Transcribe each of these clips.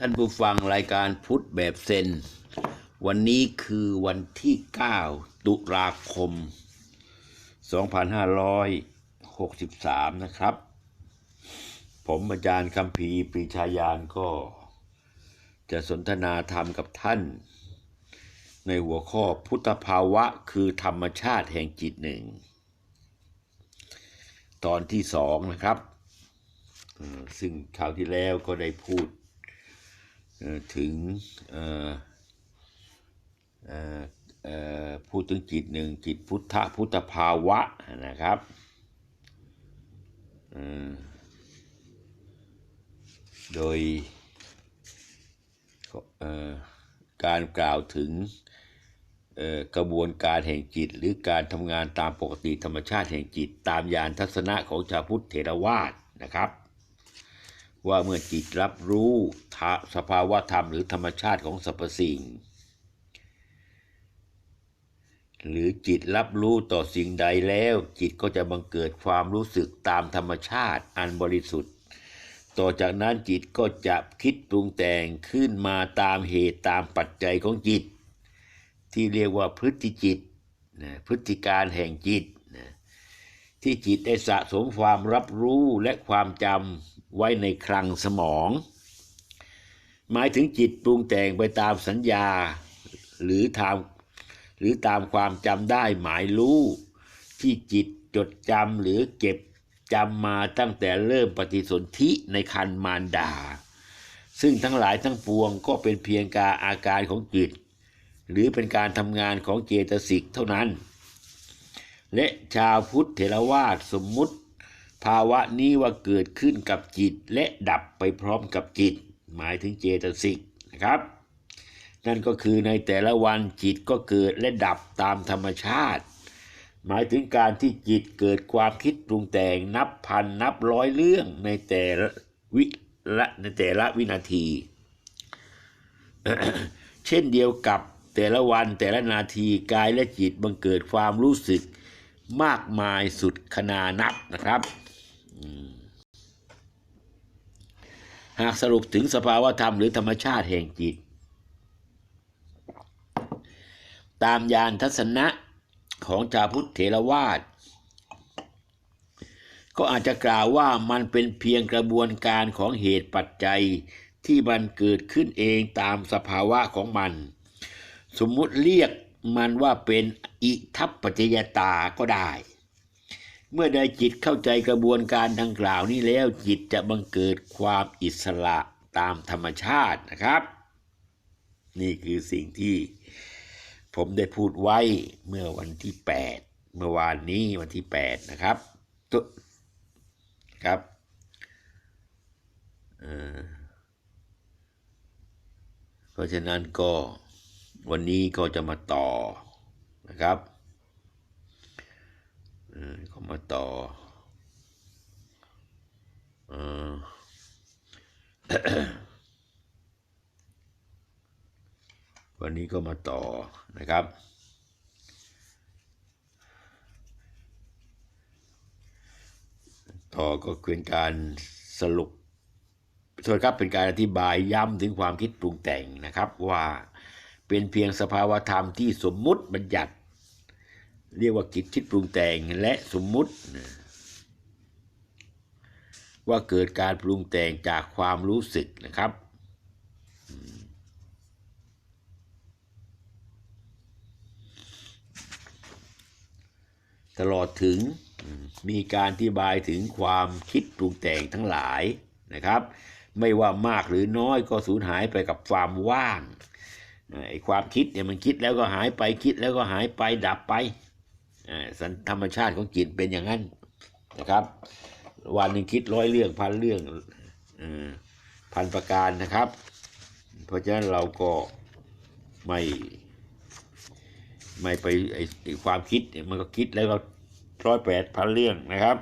ท่านผู้ฟังรายการพุทธแบบเซน วันนี้คือวันที่ 9 ตุลาคม 2563 นะครับ ผมอาจารย์คำพีปรีชายานก็จะสนทนาธรรมกับท่าน ในหัวข้อพุทธภาวะคือธรรมชาติแห่งจิตหนึ่ง ตอนที่สองนะครับ ซึ่งคราวที่แล้วก็ได้พูด ถึงพูดถึงจิตหนึ่งจิตพุทธพุทธภาวะนะครับโดยการกล่าวถึงกระบวนการแห่งจิต หรือการทำงานตามปกติธรรมชาติแห่งจิต ตามยานทัศนะของชาวพุทธเถรวาทนะครับ ว่าเมื่อจิตรับรู้สภาวะธรรมหรือธรรมชาติของสรรพสิ่ง หรือจิตรับรู้ต่อสิ่งใดแล้ว จิตก็จะบังเกิดความรู้สึกตามธรรมชาติอันบริสุทธิ์ ต่อจากนั้นจิตก็จะคิดปรุงแต่งขึ้นมาตามเหตุตามปัจจัยของจิต ที่เรียกว่าพฤติจิตนะพฤติการแห่งจิตนะที่จิตได้สะสมความรับรู้และความจำ ไว้ในคลังสมอง หมายถึงจิตปรุงแต่งไปตามสัญญาหรือตามหรือตามความจำได้หมายรู้ที่จิตจดจำหรือเก็บจำมาตั้งแต่เริ่มปฏิสนธิในคันมารดา ซึ่งทั้งหลายทั้งปวงก็เป็นเพียงการอาการของจิต หรือเป็นการทำงานของเจตสิกเท่านั้น และชาวพุทธเถรวาทสมมุติ ภาวะนี้ว่าเกิดขึ้นกับจิตและดับไปพร้อมกับจิต หมายถึงเจตสิกนะครับ นั่นก็คือในแต่ละวันจิตก็เกิดและดับตามธรรมชาติ หมายถึงการที่จิตเกิดความคิดปรุงแต่งนับพันนับร้อยเรื่องในแต่ละวิละในแต่ละวินาที เช่นเดียวกับแต่ละวันแต่ละนาทีกายและจิตบังเกิดความรู้สึกมากมายสุดขนานับนะครับ หากสรุปถึงสภาวธรรมหรือธรรมชาติแห่งจิต ตามยานทัศนะของชาวพุทธเถรวาทก็อาจจะกล่าวว่ามันเป็นเพียงกระบวนการของเหตุปัจจัยที่มันเกิดขึ้นเองตามสภาวะของมัน สมมุติเรียกมันว่าเป็นอิทัปปัจจยตาก็ได้ เมื่อใดจิตเข้าใจกระบวนการดังกล่าวนี้แล้วจิตจะบังเกิดความอิสระตามธรรมชาตินะครับ นี่คือสิ่งที่ผมได้พูดไว้เมื่อวันที่ 8 เมื่อวานนี้วันที่ 8 นะครับตุครับเพราะฉะนั้นก็วันนี้ก็จะมาต่อนะครับ ก็มาต่ออวันนี้ก็มาต่อนะครับ ต่อก็เป็นการสรุปโทษครับเป็นการอธิบายย้ำถึงความคิดปรุงแต่งนะครับว่าเป็นเพียงสภาวธรรมที่สมมุติบัญญัติ เรียกว่ากิจคิดปรุงแต่งและสมมุติ ว่าเกิดการปรุงแต่งจากความรู้สึกนะครับตลอดถึงมีการอธิบายถึงความคิดปรุงแต่งทั้งหลายนะครับ ไม่ว่ามากหรือน้อยก็สูญหายไปกับความว่างไอ้ความคิดเนี่ยมันคิดแล้วก็หายไปคิดแล้วก็หายไปดับไป สันธรรมชาติของจิตเป็นอย่างนั้นนะครับ วันหนึ่งคิดร้อยเรื่องพันเรื่องอพันประการนะครับ เพราะฉะนั้นเราก็ไม่ไม่ไปไอไอความคิดมันก็คิดแล้วก็ร้อยแปดพันเรื่องนะครับ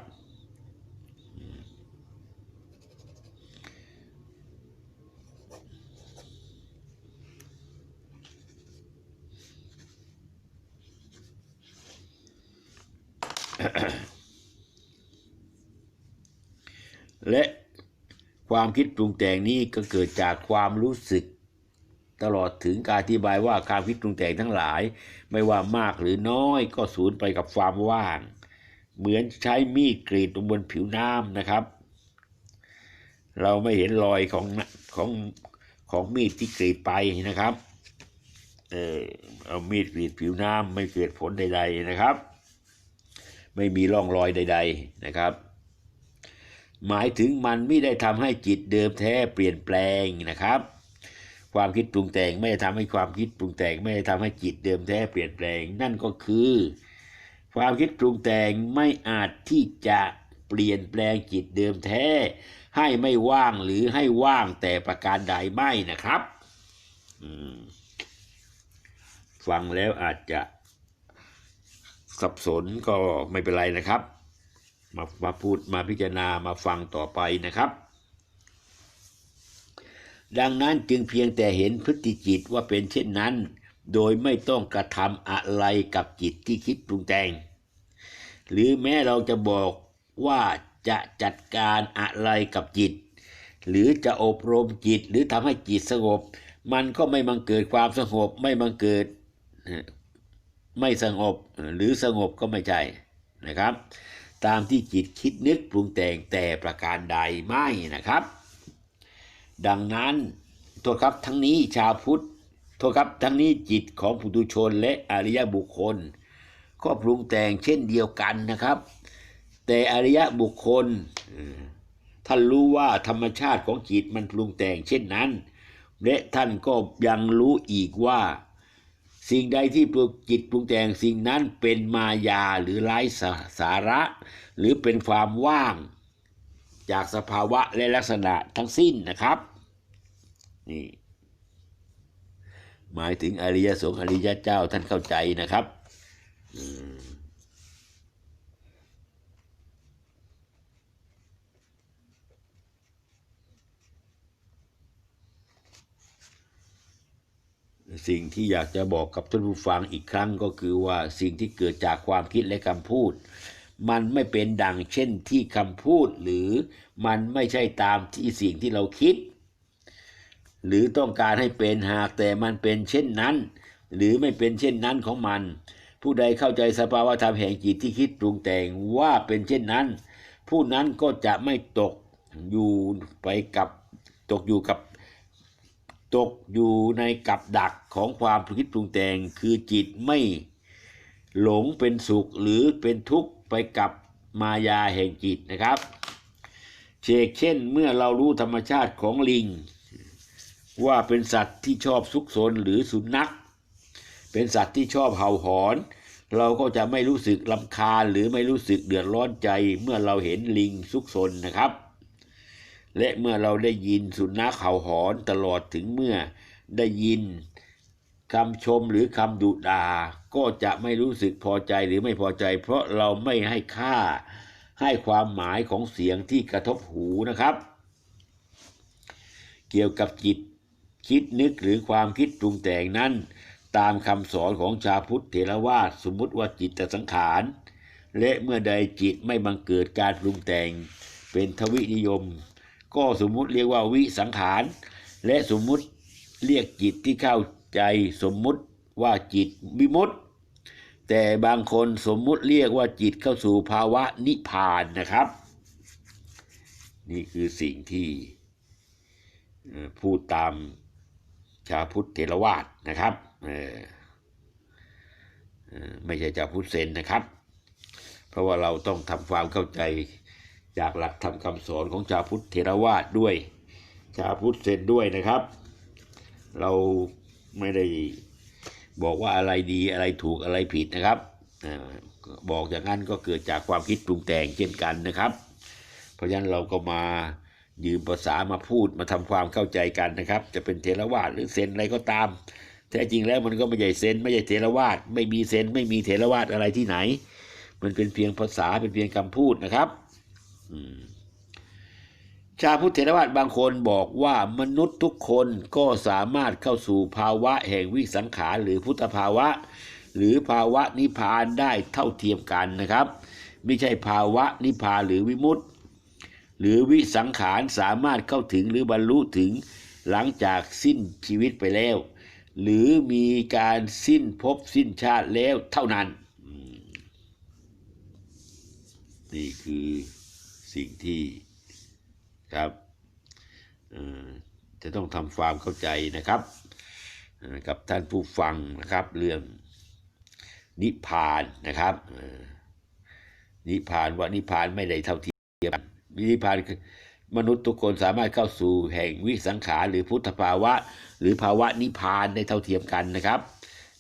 และความคิดปรุงแต่งนี้ก็เกิดจากความรู้สึก ตลอดถึงการอธิบายว่าความคิดปรุงแต่งทั้งหลาย ไม่ว่ามากหรือน้อยก็สูญไปกับความว่าง เหมือนใช้มีดกรีดลงบนผิวน้ำนะครับ เราไม่เห็นรอยของของของมีดที่กรีดไปนะครับเออเอามีดกรีดผิวน้ำไม่เกิดผลใด ๆนะครับ ไม่มีร่องรอยใด ๆนะครับ หมายถึงมันไม่ได้ทำให้จิตเดิมแท้เปลี่ยนแปลงนะครับ ความคิดปรุงแต่งไม่ได้ทำให้ความคิดปรุงแต่งไม่ได้ทำให้จิตเดิมแท้เปลี่ยนแปลง นั่นก็คือ ความคิดปรุงแต่งไม่อาจที่จะเปลี่ยนแปลงจิตเดิมแท้ ให้ไม่ว่างหรือให้ว่างแต่ประการใดไม่นะครับฟังแล้วอาจจะสับสนก็ไม่เป็นไรนะครับ มามาพูดมาพิจารณามาฟังต่อไปนะครับ ดังนั้นจึงเพียงแต่เห็นพฤติจิตว่าเป็นเช่นนั้น โดยไม่ต้องกระทำอะไรกับจิตที่คิดปรุงแต่ง หรือแม้เราจะบอกว่าจะจัดการอะไรกับจิต หรือจะอบรมจิตหรือทำให้จิตสงบ มันก็ไม่บังเกิดความสงบไม่บังเกิดไม่สงบหรือสงบก็ไม่ใช่นะครับ ตามที่จิตคิดนึกปรุงแต่งแต่ประการใดไม่นะครับ ดังนั้นโทษครับทั้งนี้ชาวพุทธโทษครับทั้งนี้จิตของปุถุชนและอริยบุคคล ก็ปรุงแต่งเช่นเดียวกันนะครับ แต่อริยบุคคลท่านรู้ว่าธรรมชาติของจิตมันปรุงแต่งเช่นนั้น และท่านก็ยังรู้อีกว่า สิ่งใดที่ปลุกจิตปรุงแต่งสิ่งนั้นเป็นมายาหรือไร้สาสาระ หรือเป็นความว่าง จากสภาวะและลักษณะทั้งสิ้นนะครับนี่หมายถึงอริยสงฆ์อริยเจ้าท่านเข้าใจนะครับ อืม สิ่งที่อยากจะบอกกับท่านผู้ฟังอีกครั้งก็คือว่าสิ่งที่เกิดจากความคิดและคำพูด มันไม่เป็นดังเช่นที่คำพูดหรือมันไม่ใช่ตามที่สิ่งที่เราคิด หรือต้องการให้เป็นหากแต่มันเป็นเช่นนั้น หรือไม่เป็นเช่นนั้นของมัน ผู้ใดเข้าใจสภาวะธรรมแห่งจิตที่คิดปรุงแต่งว่าเป็นเช่นนั้น ผู้นั้นก็จะไม่ตกอยู่ไปกับตกอยู่กับ ตกอยู่ในกับดักของความคิดปรุงแต่งคือจิตไม่หลงเป็นสุขหรือเป็นทุกข์ไปกับมายาแห่งจิตนะครับเชกเช่นเมื่อเรารู้ธรรมชาติของลิง ว่าเป็นสัตว์ที่ชอบซุกซนหรือสุนัข เป็นสัตว์ที่ชอบเห่าหอน เราก็จะไม่รู้สึกลำคาญหรือไม่รู้สึกเดือดร้อนใจเมื่อเราเห็นลิงซุกซนนะครับ และเมื่อเราได้ยินสุนัขเห่าหอนตลอดถึงเมื่อได้ยินคำชมหรือคำดุด่าก็จะไม่รู้สึกพอใจหรือไม่พอใจ เพราะเราไม่ให้ค่าให้ความหมายของเสียงที่กระทบหูนะครับ เกี่ยวกับจิตคิดนึกหรือความคิดปรุงแต่งนั้น ตามคำสอนของชาพุทธเถรวาทสมมติว่าจิตสังขาร และเมื่อใดจิตไม่บังเกิดการปรุงแต่งเป็นทวินิยม ก็สมมุติเรียกว่าวิสังขาร และสมมุติเรียกจิตที่เข้าใจสมมุติว่าจิตวิมุตติ แต่บางคนสมมุติเรียกว่าจิตเข้าสู่ภาวะนิพพานนะครับ นี่คือสิ่งที่พูดตามชาพุทธเทรวาสนะครับไม่ใช่ชาพุทธเซนนะครับ เพราะว่าเราต้องทำความเข้าใจ จากหลักธรรมคำสอนของชาวพุทธเทรวาสด้วย ชาวพุทธเซนด้วยนะครับ เราไม่ได้บอกว่าอะไรดีอะไรถูกอะไรผิดนะครับบอกอย่างนั้นก็เกิดจากความคิดปรุงแต่งเช่นกันนะครับ เพราะฉะนั้นเราก็มายืมภาษามาพูดมาทำความเข้าใจกันนะครับ จะเป็นเทรวาสหรือเซนอะไรก็ตาม แท้จริงแล้วมันก็ไม่ใช่เซนไม่ใช่เทรวาสไม่มีเซนไม่มีเทรวาสอะไรที่ไหน มันเป็นเพียงภาษาเป็นเพียงคำพูดนะครับ ชาพุทธเถรวาทบางคนบอกว่ามนุษย์ทุกคนก็สามารถเข้าสู่ภาวะแห่งวิสังขารหรือพุทธภาวะ หรือภาวะนิพพานได้เท่าเทียมกันนะครับ ไม่ใช่ภาวะนิพพานหรือวิมุตติหรือวิสังขารสามารถเข้าถึงหรือบรรลุถึงหลังจากสิ้นชีวิตไปแล้ว หรือมีการสิ้นภพสิ้นชาติแล้วเท่านั้นนี่คือ สิ่งที่ครับจะต้องทำความเข้าใจนะครับกับท่านผู้ฟังนะครับเรื่องนิพพานนะครับนิพพานว่านิพพานไม่ได้เท่าเทียมนนิพพานคือมนุษย์ทุกคนสามารถเข้าสู่แห่งวิสังขารหรือพุทธภาวะ หรือภาวะนิพพานได้เท่าเทียมกันนะครับ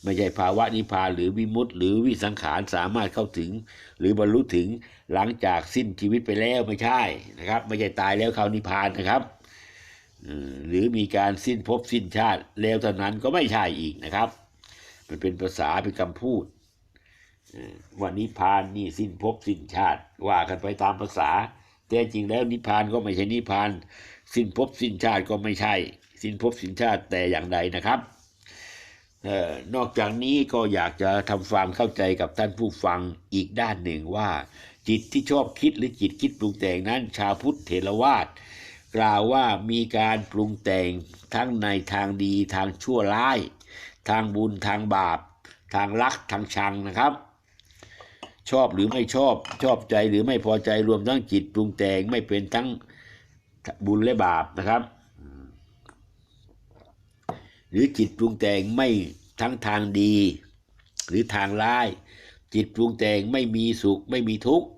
ไม่ใช่ภาวะนิพพานหรือวิมุตติ หรือวิสังขารสามารถเข้าถึง หรือบรรลุถึงหลังจากสิ้นชีวิตไปแล้วไม่ใช่นะครับ ไม่ใช่ตายแล้วเข้านิพพานนะครับหรือมีการสิ้นภพสิ้นชาติแล้วเท่านั้นก็ไม่ใช่อีกนะครับ มันเป็นภาษาเป็นคำพูดว่านิพพานนี่สิ้นภพสิ้นชาติ ว่ากันไปตามภาษา แต่จริงแล้วนิพพานก็ไม่ใช่นิพพาน สิ้นภพสิ้นชาติก็ไม่ใช่ สิ้นภพสิ้นชาติแต่อย่างใดนะครับ นอกจากนี้ก็อยากจะทำความเข้าใจกับท่านผู้ฟังอีกด้านหนึ่งว่า จิตที่ชอบคิดหรือจิตคิดปรุงแต่งนั้น ชาวพุทธเถรวาทกล่าวว่ามีการปรุงแต่งทั้งในทางดีทางชั่วร้าย ทางบุญทางบาป ทางรักทางชังนะครับ ชอบหรือไม่ชอบชอบใจหรือไม่พอใจรวมทั้งจิตปรุงแต่งไม่เป็นทั้งบุญและบาปนะครับ หรือจิตปรุงแต่งไม่ทั้งทางดี หรือทางร้าย จิตปรุงแต่งไม่มีสุขไม่มีทุกข์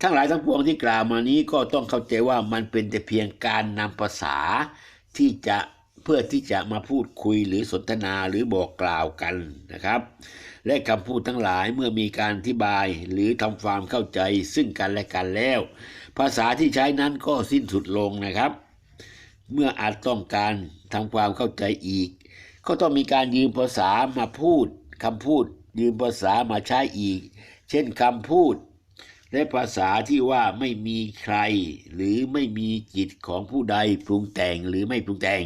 ทั้งหลายทั้งปวงที่กล่าวมานี้ก็ต้องเข้าใจว่ามันเป็นแต่เพียงการนำภาษาที่จะเพื่อที่จะมาพูดคุยหรือสนทนาหรือบอกกล่าวกันนะครับ และคำพูดทั้งหลายเมื่อมีการอธิบายหรือทำความเข้าใจซึ่งกันและกันแล้ว ภาษาที่ใช้นั้นก็สิ้นสุดลงนะครับ เมื่ออาจต้องการทำความเข้าใจอีก ก็ต้องมีการยืมภาษามาพูดคำพูด ยืมภาษามาใช้อีก เช่นคำพูด และภาษาที่ว่าไม่มีใคร หรือไม่มีจิตของผู้ใดปรุงแต่งหรือไม่ปรุงแต่ง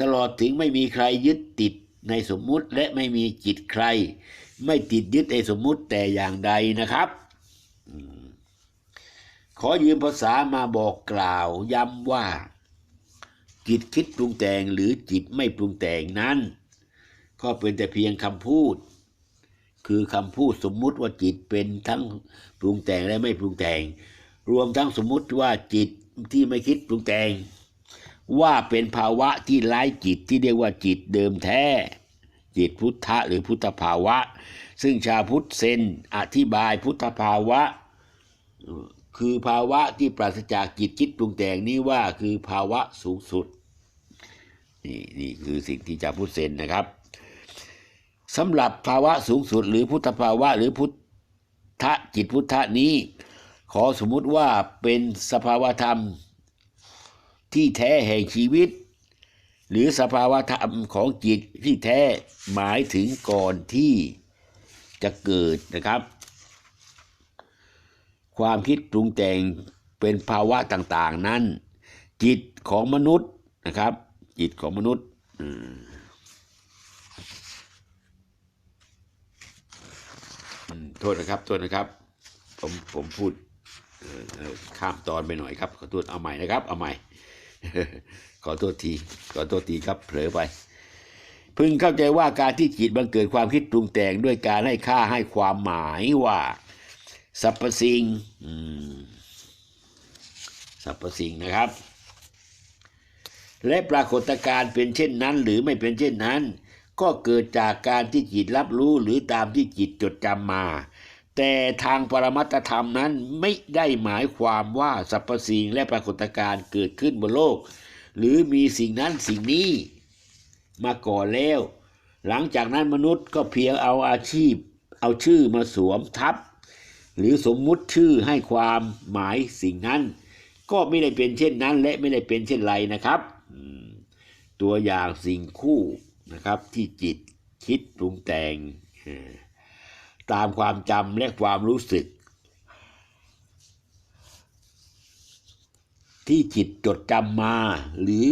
ตลอดถึงไม่มีใครยึดติดในสมมุติและไม่มีจิตใคร ไม่ติดยึดในสมมุติแต่อย่างใดนะครับขอยืมภาษามาบอกกล่าวย้ำว่า จิตคิดปรุงแต่งหรือจิตไม่ปรุงแต่งนั้น ก็เป็นแต่เพียงคำพูด คือคำพูดสมมุติว่าจิตเป็นทั้งปรุงแต่งและไม่ปรุงแต่ง รวมทั้งสมมุติว่าจิตที่ไม่คิดปรุงแต่ง ว่าเป็นภาวะที่ไร้จิตที่เรียกว่าจิตเดิมแท้ จิตพุทธะหรือพุทธภาวะ ซึ่งชาวพุทธเซนอธิบายพุทธภาวะคือภาวะที่ปราศจากจิตคิดปรุงแต่งนี้ว่าคือภาวะสูงสุด นี่นี่คือสิ่งที่ชาพุทธเซนนะครับสำหรับภาวะสูงสุดหรือพุทธภาวะหรือพุทธจิตพุทธะนี้ ขอสมมุติว่าเป็นสภาวธรรมที่แท้แห่งชีวิต หรือสภาวธรรมของจิตที่แท้หมายถึงก่อนที่จะเกิดนะครับ ความคิดปรุงแต่งเป็นภาวะต่างๆ นั้น จิตของมนุษย์นะครับ จิตของมนุษย์โทษนะครับ โทษนะครับ ผมผมพูดข้ามตอนไปหน่อยครับ ขอโทษเอาใหม่นะครับ เอาใหม่ ขอโทษที ขอโทษทีครับ เผลอไป พึงเข้าใจว่าการที่จิตบังเกิดความคิดปรุงแต่งด้วยการให้ค่าให้ความหมายว่าสรรพสิ่งสรรพสิ่งนะครับ และปรากฏการณ์เป็นเช่นนั้น หรือไม่เป็นเช่นนั้น ก็เกิดจากการที่จิตรับรู้หรือตามที่จิตจดจำมา แต่ทางปรมัตธรรมนั้นไม่ได้หมายความว่าสรรพสิ่งและปรากฏการณ์เกิดขึ้นบนโลก หรือมีสิ่งนั้นสิ่งนี้มาก่อนแล้ว หลังจากนั้นมนุษย์ก็เพียงเอาอาชีพ เอาชื่อมาสวมทับ หรือสมมุติชื่อให้ความหมายสิ่งนั้น ก็ไม่ได้เป็นเช่นนั้นและไม่ได้เป็นเช่นไรนะครับ ตัวอย่างสิ่งคู่นะครับที่จิตคิดปรุงแต่ง ตามความจำและความรู้สึก ที่จิตจดจำมา หรือ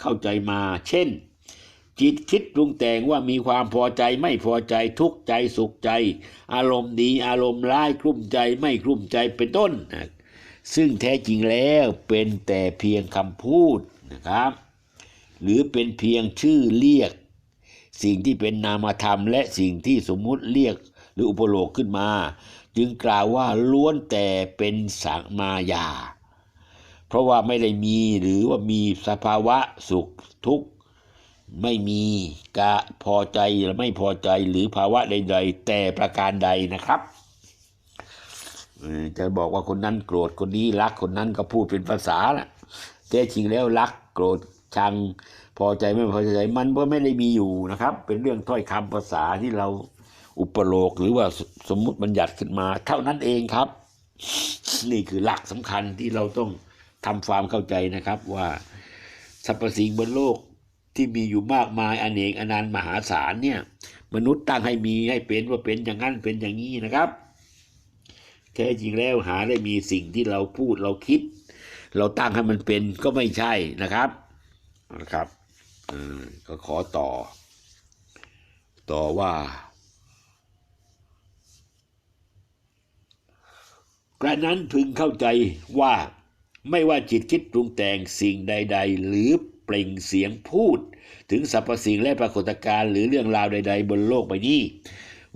เข้าใจมา เช่น จิตคิดปรุงแต่งว่ามีความพอใจไม่พอใจทุกข์ใจสุขใจ อารมณ์ดีอารมณ์ร้ายกลุ้มใจไม่กลุ้มใจเป็นต้น ซึ่งแท้จริงแล้วเป็นแต่เพียงคำพูด นะครับ หรือเป็นเพียงชื่อเรียก สิ่งที่เป็นนามธรรม และสิ่งที่สมมุติเรียกหรืออุปโลกขึ้นมา จึงกล่าวว่าล้วนแต่เป็นสังมายา เพราะว่าไม่ได้มีหรือว่ามีสภาวะสุขทุกข์ไม่มีกะพอใจหรือไม่พอใจหรือภาวะใด ๆ แต่ประการใดนะครับจะบอกว่าคนนั้นโกรธคนนี้รักคนนั้นก็พูดเป็นภาษาละ แต่จริงแล้วรักโกรธชังพอใจไม่พอใจมันก็ไม่ได้มีอยู่นะครับ เป็นเรื่องถ้อยคำภาษาที่เราอุปโลกหรือว่าสมมุติบัญญัติขึ้นมา เท่านั้นเองครับ นี่คือหลักสำคัญที่เราต้องทำความเข้าใจนะครับว่าสรรพสิ่งบนโลกที่มีอยู่มากมายอเนกอนันต์มหาศาลเนี่ย มนุษย์ตั้งให้มีให้เป็นว่าเป็นอย่างนั้นเป็นอย่างนี้นะครับแท้จริงแล้วหาได้มีสิ่งที่เราพูดเราคิด เราตั้งให้มันเป็นก็ไม่ใช่นะครับนะครับก็ขอต่อ ต่อว่า กระนั้นพึงเข้าใจว่าไม่ว่าจิตคิดปรุงแต่งสิ่งใด ๆ หรือเปล่งเสียงพูด ถึงสรรพสิ่งและปรากฏการณ์หรือเรื่องราวใด ๆ บนโลกใบนี้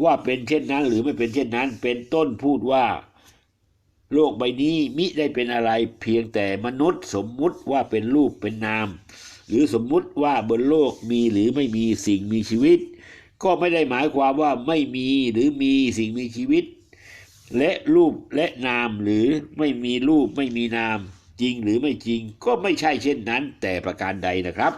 ว่าเป็นเช่นนั้นหรือไม่เป็นเช่นนั้น เป็นต้นพูดว่า โลกใบนี้มิได้เป็นอะไรเพียงแต่มนุษย์สมมุติว่าเป็นรูปเป็นนาม หรือสมมุติว่าบนโลกมีหรือไม่มีสิ่งมีชีวิต ก็ไม่ได้หมายความว่าไม่มีหรือมีสิ่งมีชีวิต และรูปและนามหรือไม่มีรูปไม่มีนาม จริงหรือไม่จริง ก็ไม่ใช่เช่นนั้น แต่ประการใดนะครับ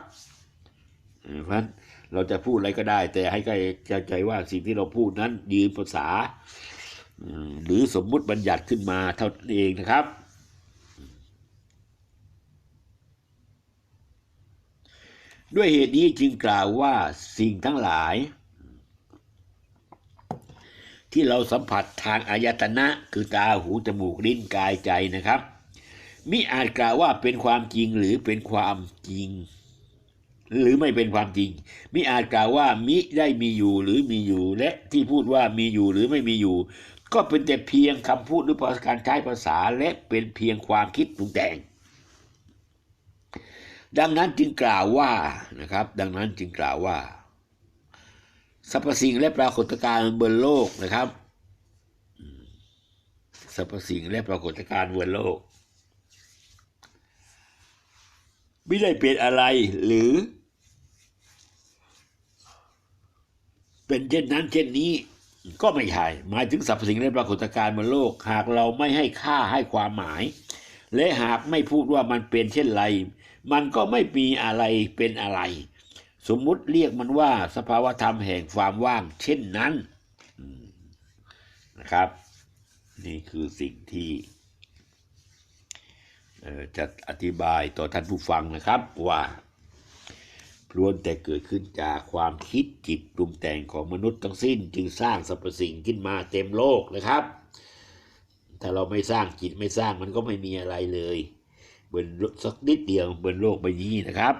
เพราะนั้นเราจะพูดอะไรก็ได้ แต่ให้เข้าใจว่าสิ่งที่เราพูดนั้นยืนภาษา หรือสมมุติบัญญัติขึ้นมาเท่านั้นเองนะครับ ด้วยเหตุนี้จึงกล่าวว่าสิ่งทั้งหลาย ที่เราสัมผัสทางอายตนะคือตาหูจมูกลิ้นกายใจนะครับมิอาจกล่าวว่าเป็นความจริงหรือเป็นความจริง หรือไม่เป็นความจริงมิอาจกล่าวว่ามิได้มีอยู่หรือมีอยู่ และที่พูดว่ามีอยู่หรือไม่มีอยู่ ก็เป็นแต่เพียงคำพูดหรือการใช้ภาษาและเป็นเพียงความคิดปรุงแต่ง ดังนั้นจึงกล่าวว่านะครับ ดังนั้นจึงกล่าวว่าสรรพสิ่งและปรากฏการณ์บนโลกนะครับสรรพสิ่งและปรากฏการณ์บนโลก ไม่ได้เป็นอะไรหรือ เป็นเช่นนั้นเช่นนี้ ก็ไม่ใช่หมายถึงสรรพสิ่งและปรากฏการณ์บนโลก หากเราไม่ให้ค่าให้ความหมาย และหากไม่พูดว่ามันเป็นเช่นไร มันก็ไม่มีอะไรเป็นอะไร สมมุติเรียกมันว่าสภาวธรรมแห่งความว่าง เช่นนั้นนะครับ นี่คือสิ่งที่จะอธิบายต่อท่านผู้ฟังนะครับว่า ล้วนแต่เกิดขึ้นจากความคิดจิตปรุงแต่งของมนุษย์ทั้งสิ้น จึงสร้างสรรพสิ่งขึ้นมาเต็มโลกนะครับ ถ้าเราไม่สร้างจิตไม่สร้างมันก็ไม่มีอะไรเลยบนสักนิดเดียวบนโลกใบนี้นะครับ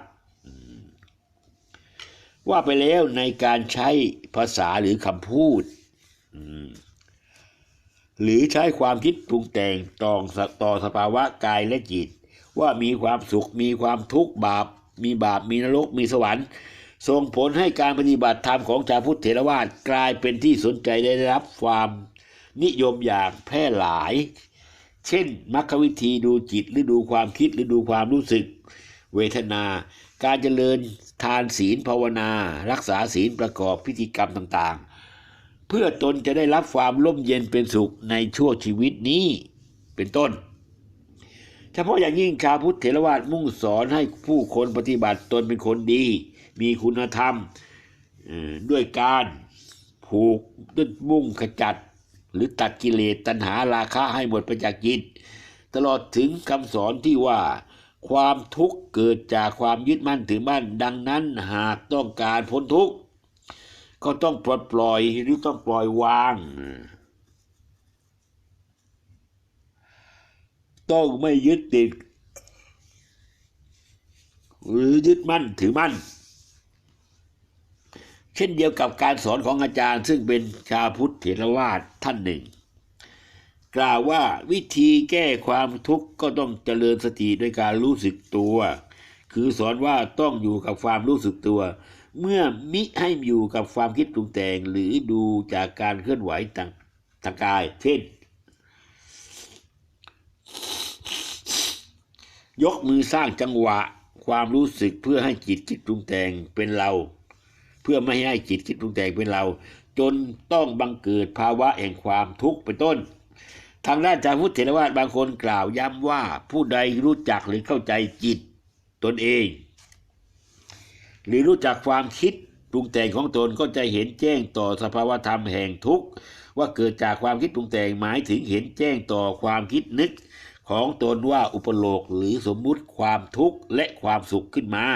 ว่าไปแล้วในการใช้ภาษาหรือคำพูด หรือใช้ความคิดปรุงแต่งต่อต่อสภาวะกายและจิต ว่ามีความสุขมีความทุกข์บาป มีบาปมีนรกมีสวรรค์ส่งผลให้การปฏิบัติธรรมของชาวพุทธเถรวาทกลายเป็นที่สนใจได้รับความนิยมอย่างแพร่หลาย เช่นมรรควิธีดูจิตหรือดูความคิดหรือดูความรู้สึก เวทนา การเจริญทานศีลภาวนา รักษาศีลประกอบพิธีกรรมต่างๆ เพื่อตนจะได้รับความร่มเย็นเป็นสุขในช่วงชีวิตนี้เป็นต้น เฉพาะอย่างยิ่งชาวพุทธเถรวาทมุ่งสอนให้ผู้คนปฏิบัติตนเป็นคนดี มีคุณธรรมด้วยการผูกด้วยมุ่งขจัด หรือตัดกิเลสตัณหาราคะให้หมดไปจากจิต ตลอดถึงคำสอนที่ว่าความทุกข์เกิดจากความยึดมั่นถือมั่น ดังนั้นหากต้องการพ้นทุกข์ก็ต้องปลดปล่อยหรือต้องปล่อยวาง ต้องไม่ยึดติด หรือยึดมั่นถือมั่น เช่นเดียวกับการสอนของอาจารย์ ซึ่งเป็นชาพุทธเถรวาทท่านหนึ่ง กล่าวว่าวิธีแก้ความทุกข์ก็ต้องเจริญสติด้วยการรู้สึกตัว คือสอนว่าต้องอยู่กับความรู้สึกตัว เมื่อมิให้อยู่กับความคิดปรุงแต่งหรือดูจากการเคลื่อนไหวทางทางกาย เช่น ยกมือสร้างจังหวะความรู้สึกเพื่อให้จิตคิดปรุงแต่งเป็นเรา เพื่อไม่ให้จิตคิดปรุงแต่งเป็นเรา จนต้องบังเกิดภาวะแห่งความทุกข์เป็นต้น ทางด้านจาพุทธเถรวาทบางคนกล่าวย้ำว่าผู้ใดรู้จักหรือเข้าใจจิตตนเอง หรือรู้จักความคิดปรุงแต่งของตนก็จะเห็นแจ้งต่อสภาวธรรมแห่งทุกข์ว่าเกิดจากความคิดปรุงแต่งหมายถึงเห็นแจ้งต่อความคิดนึก ของตนว่าอุปโลกหรือสมมุติความทุกข์และความสุขขึ้นมา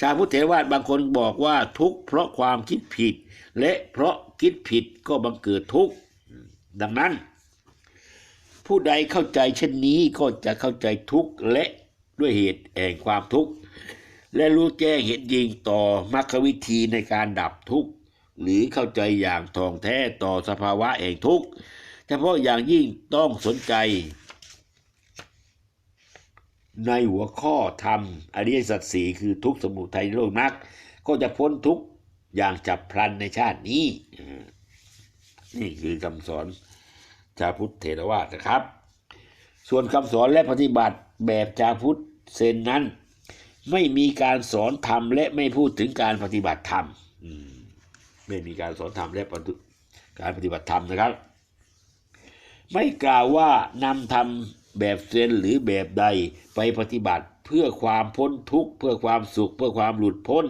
ชาวพุทธเถรวาบางคนบอกว่าทุกข์เพราะความคิดผิด และเพราะคิดผิดก็บังเกิดทุกข์ดังนั้น ผู้ใดเข้าใจเช่นนี้ก็จะเข้าใจทุกข์และด้วยเหตุแห่งความทุกข์และรู้แจ้งเห็นจริงต่อมรรควิธีในการดับทุกข์หรือเข้าใจอย่างท่องแท้ต่อสภาวะแห่งทุกข์เฉพาะอย่างยิ่งต้องสนใจ ในหัวข้อธรรมอริยสัจสี่คือทุกสมุทัยโรธมรรคก็จะพ้นทุกอย่างจับพลันในชาตินี้ นี่คือคำสอนชาพุทธเถรวาทนะครับ ส่วนคำสอนและปฏิบัติแบบชาพุทธเซนนั้น ไม่มีการสอนธรรมและไม่พูดถึงการปฏิบัติธรรมอืมไม่มีการสอนธรรมและปฏิการปฏิบัติธรรมนะครับ ไม่กล่าวว่านำธรรม แบบเซนหรือแบบใดไปปฏิบัติเพื่อความพ้นทุกข์เพื่อความสุข เพื่อความหลุดพ้น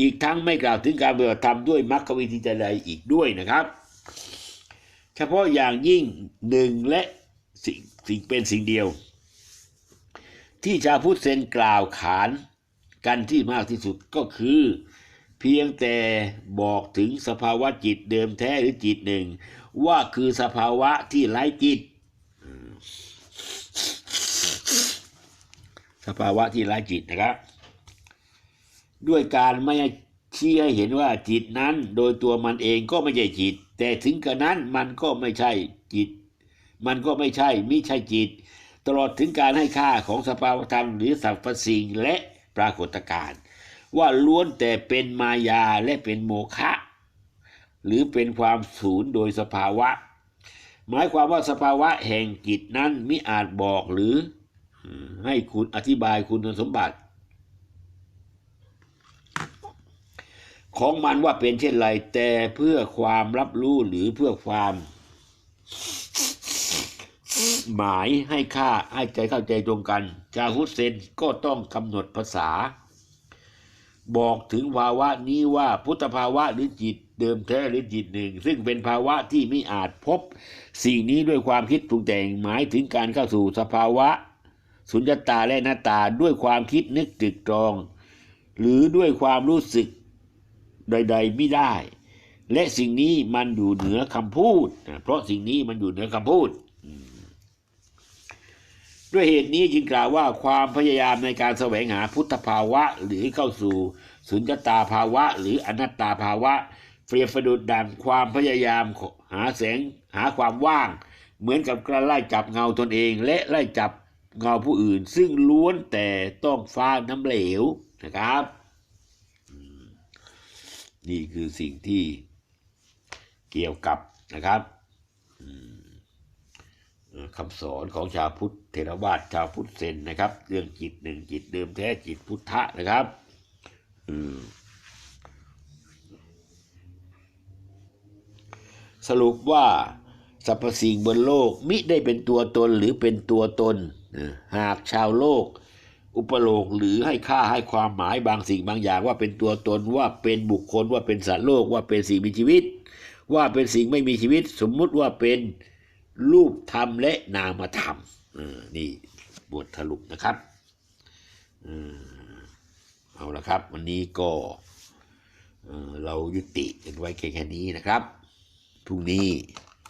อีกทั้งไม่กล่าวถึงการปฏิบัติธรรมด้วยมรรควิธีใดๆอีกด้วยนะครับ เฉพาะอย่างยิ่งหนึ่งและสิ่งสิ่งเป็นสิ่งเดียว ที่ชาวพุทธเซนกล่าวขานกันที่มากที่สุดก็คือเพียงแต่บอกถึงสภาวะจิตเดิมแท้หรือจิตหนึ่ง ว่าคือสภาวะที่ไร้จิต สภาวะที่ไร้จิตนะครับ ด้วยการไม่ชี้ให้เห็นว่าจิตนั้นโดยตัวมันเองก็ไม่ใช่จิต แต่ถึงกระนั้นมันก็ไม่ใช่จิต มันก็ไม่ใช่มิใช่จิต ตลอดถึงการให้ค่าของสภาวธรรมหรือสรรพสิ่งและปรากฏการณ์ว่าล้วนแต่เป็นมายาและเป็นโมฆะหรือเป็นความศูนย์โดยสภาวะ หมายความว่าสภาวะแห่งจิตนั้นมิอาจบอกหรือ ให้คุณอธิบายคุณสมบัติ ของมันว่าเป็นเช่นไร แต่เพื่อความรับรู้หรือเพื่อความ หมายให้ค่าให้ใจเข้าใจตรงกัน ชาฮุสเซนก็ต้องกำหนดภาษา บอกถึงภาวะนี้ว่าพุทธภาวะหรือจิตเดิมแท้หรือจิตหนึ่ง ซึ่งเป็นภาวะที่ไม่อาจพบ สิ่งนี้ด้วยความคิดปรุงแต่งหมายถึงการเข้าสู่สภาวะ สุญญตาและหน้าตาด้วยความคิดนึกตรึกตรอง หรือด้วยความรู้สึกใดๆไม่ได้ และสิ่งนี้มันอยู่เหนือคำพูด เพราะสิ่งนี้มันอยู่เหนือคำพูด ด้วยเหตุนี้จึงกล่าวว่าความพยายามในการแสวงหาพุทธภาวะ หรือเข้าสู่สุญญตาภาวะ หรืออนัตตาภาวะเปรียบประดุดดังความพยายามหาแสงหาความว่าง เหมือนกับกระไล่จับเงาตนเอง และไล่จับ เงาผู้อื่น ซึ่งล้วนแต่ต้องฟ้าน้ำเหลวนะครับ นี่คือสิ่งที่เกี่ยวกับนะครับคำสอนของชาวพุทธเทรวาสชาวพุทธเซนนะครับ เรื่องจิตหนึ่งจิตเดิมแท้จิตพุทธะนะครับสรุปว่าสรรพสิ่งบนโลกมิได้เป็นตัวตนหรือเป็นตัวตน หากชาวโลก อุปโลกหรือให้ค่าให้ความหมายบางสิ่งบางอย่าง ว่าเป็นตัวตนว่าเป็นบุคคลว่าเป็นสัตว์โลกว่าเป็นสิ่งมีชีวิต ว่าเป็นสิ่งไม่มีชีวิต สมมุติว่าเป็นรูปธรรมและนามธรรมนี่บทสรุปนะครับเอาละครับ วันนี้ก็เรายุติกันไว้แค่นี้นะครับพรุ่งนี้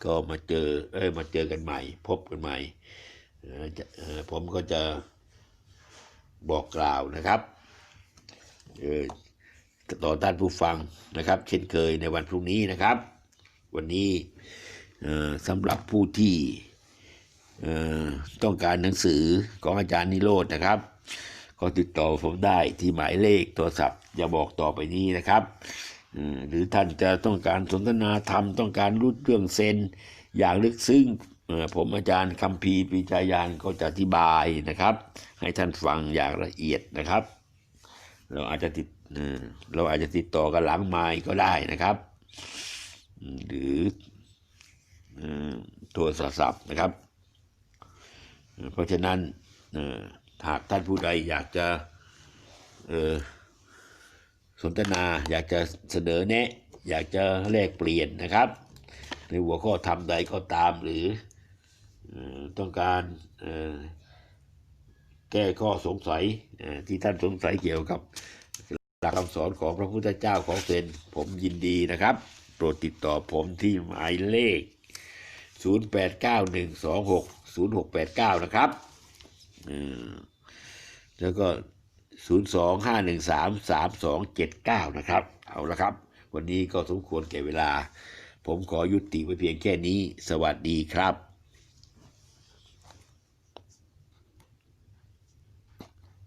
ก็มาเจอเอ้ยมาเจอกันใหม่ พบกันใหม่ ผมก็จะบอกกล่าวนะครับต่อท่านผู้ฟังนะครับ เช่นเคยในวันพรุ่งนี้นะครับ วันนี้สำหรับผู้ที่ต้องการหนังสือของอาจารย์นิโรธนะครับ ก็ติดต่อผมได้ที่หมายเลขโทรศัพท์อย่าบอกต่อไปนี้นะครับหรือท่านจะต้องการสนทนาธรรมต้องการรู้เรื่องเซนอย่างลึกซึ้ง ผมอาจารย์คัมภีปิจายานก็จะอธิบายนะครับ ให้ท่านฟังอย่างละเอียดนะครับ เราอาจจะติดเราอาจจะติดต่อกันหลังไม้ก็ได้นะครับ หรือโทรศัพท์นะครับ เพราะฉะนั้นหากท่านผู้ใดอยากจะสนทนาอยากจะเสนอแนะ อยากจะแลกเปลี่ยนนะครับ ในหัวข้อทำใดก็ตามหรือ ต้องการแก้ข้อสงสัยที่ท่านสงสัยเกี่ยวกับหลักคำสอนของพระพุทธเจ้าของเซนผมยินดีนะครับ โปรดติดต่อผมที่หมายเลข 0891260689 นะครับแล้วก็ 025133279 นะครับ เอาละครับ วันนี้ก็สมควรแก่เวลา ผมขอยุติไว้เพียงแค่นี้ สวัสดีครับ